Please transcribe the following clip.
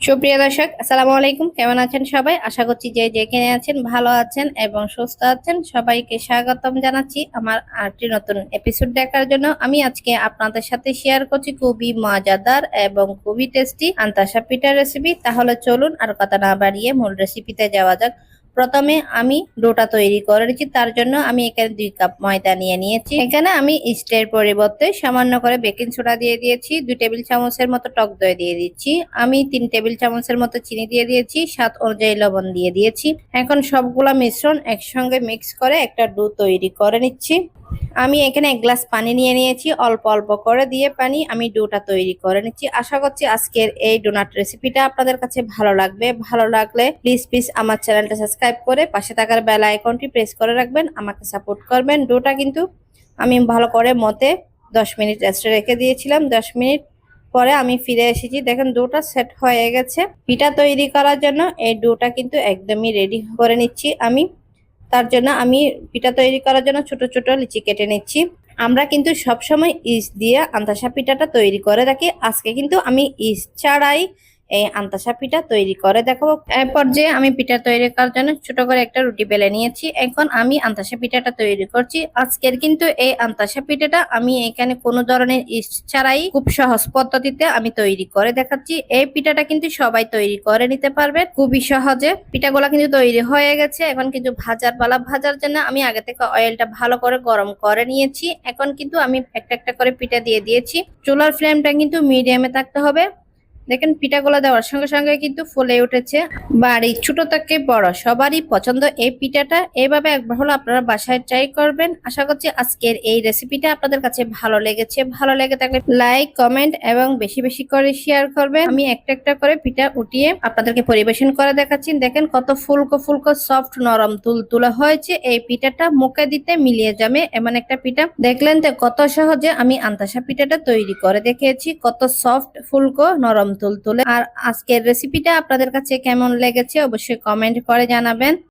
সুপ্রিয় দর্শক, আসসালামু আলাইকুম। কেমন আছেন সবাই? আশা করছি যে যেখানে আছেন ভালো আছেন এবং সুস্থ আছেন। সবাইকে স্বাগতম জানাচ্ছি আমার আটটি নতুন এপিসোড দেখার জন্য। আমি আজকে আপনাদের সাথে শেয়ার করছি খুবই মজাদার এবং খুবই টেস্টি আন্তাসা পিঠার রেসিপি তাহলে চলুন আর কথা না বাড়িয়ে মূল রেসিপিতে যাওয়া যাক। প্রথমে আমি ডোটা তৈরি করেছি, তার জন্য আমি এখানে দুই কাপ ময়দা নিয়ে নিয়েছি। এখানে আমি ইস্টের পরিবর্তে সামান্য করে বেকিং সোডা দিয়ে দিয়েছি, দুই টেবিল চামচের মতো টক দই দিয়ে দিচ্ছি। আমি তিন টেবিল চামচের মতো চিনি দিয়ে দিয়েছি, স্বাদ অনুযায়ী লবণ দিয়ে দিয়েছি। এখন সবগুলা মিশ্রণ একসঙ্গে মিক্স করে একটা ডো তৈরি করে নিচ্ছি। আমি এখানে এক গ্লাস পানি নিয়ে নিয়েছি, অল্প অল্প করে দিয়ে পানি আমি ডোটা তৈরি করে নিচ্ছি। আশা করছি আজকের এই ডোনাট রেসিপিটা আপনাদের কাছে ভালো লাগবে। ভালো লাগলে প্লিজ প্লিজ আমার চ্যানেলটা সাবস্ক্রাইব করে পাশে থাকার বেল আইকনটি প্রেস করে রাখবেন, আমাকে সাপোর্ট করবেন। ডোটা কিন্তু আমি ভালো করে মতে দশ মিনিট রেস্টে রেখে দিয়েছিলাম। দশ মিনিট পরে আমি ফিরে এসেছি। দেখেন ডোটা সেট হয়ে গেছে। পিঠা তৈরি করার জন্য এই ডোটা কিন্তু একদমই রেডি করে নিচ্ছি আমি। তার জন্য আমি পিঠা তৈরি করার জন্য ছোট ছোট লিচি কেটে নিচ্ছি। আমরা কিন্তু সবসময় ইস্ট দিয়ে আন্তাসা পিঠাটা তৈরি করে থাকি। আজকে কিন্তু আমি ইস ছাড়াই এই আন্তাসা পিঠা তৈরি করে দেখাবো। এরপর যে আমি পিঠা তৈরি করার জন্য ছোট করে একটা রুটি বেলে নিয়েছি। এখন আমি আন্তাসা পিঠাটা তৈরি করছি। আজকের কিন্তু এই আন্তাসা পিঠাটা আমি এখানে কোনো ধরনের ইস্ট ছাড়াই খুব সহজ পদ্ধতিতে আমি তৈরি করে দেখাচ্ছি। এই পিঠাটা কিন্তু সবাই তৈরি করে নিতে পারবে। খুবই সহজে। পিঠাগুলা কিন্তু তৈরি হয়ে গেছে। এখন কিন্তু ভাজার পালা ভাজার জন্য আমি আগে থেকে অয়েলটা ভালো করে গরম করে নিয়েছি। এখন কিন্তু আমি একটা একটা করে পিঠা দিয়ে দিয়েছি। চুলার ফ্লেমটা কিন্তু মিডিয়ামে থাকতে হবে। দেখেন পিঠাগুলো দেওয়ার সঙ্গে সঙ্গে কিন্তু ফুলে উঠেছে। বাড়ি ছোট থেকে বড়, সবারই পছন্দ এই পিঠাটা। এইভাবে একবার হলো আপনারা বাসায় ট্রাই করবেন। আশা করছি আজকের এই রেসিপিটা আপনাদের কাছে ভালো লেগেছে। ভালো লেগে থাকলে লাইক কমেন্ট এবং বেশি বেশি করে শেয়ার করবেন। আমি একটা একটা করে পিঠা উঠিয়ে আপনাদেরকে পরিবেশন করে দেখাচ্ছি। দেখেন কত ফুলকো ফুলকো সফট নরম তুল তুলে হয়েছে। এই পিঠাটা মুখে দিতে মিলিয়ে যাবে এমন একটা পিঠা। দেখলেন তো কত সহজে আমি আন্তাসা পিঠাটা তৈরি করে দেখিয়েছি। কত সফট ফুলকো, নরম তুল তুলে আর আজকের রেসিপিটা আপনাদের কাছে কেমন লেগেছে অবশ্যই কমেন্ট করে জানাবেন।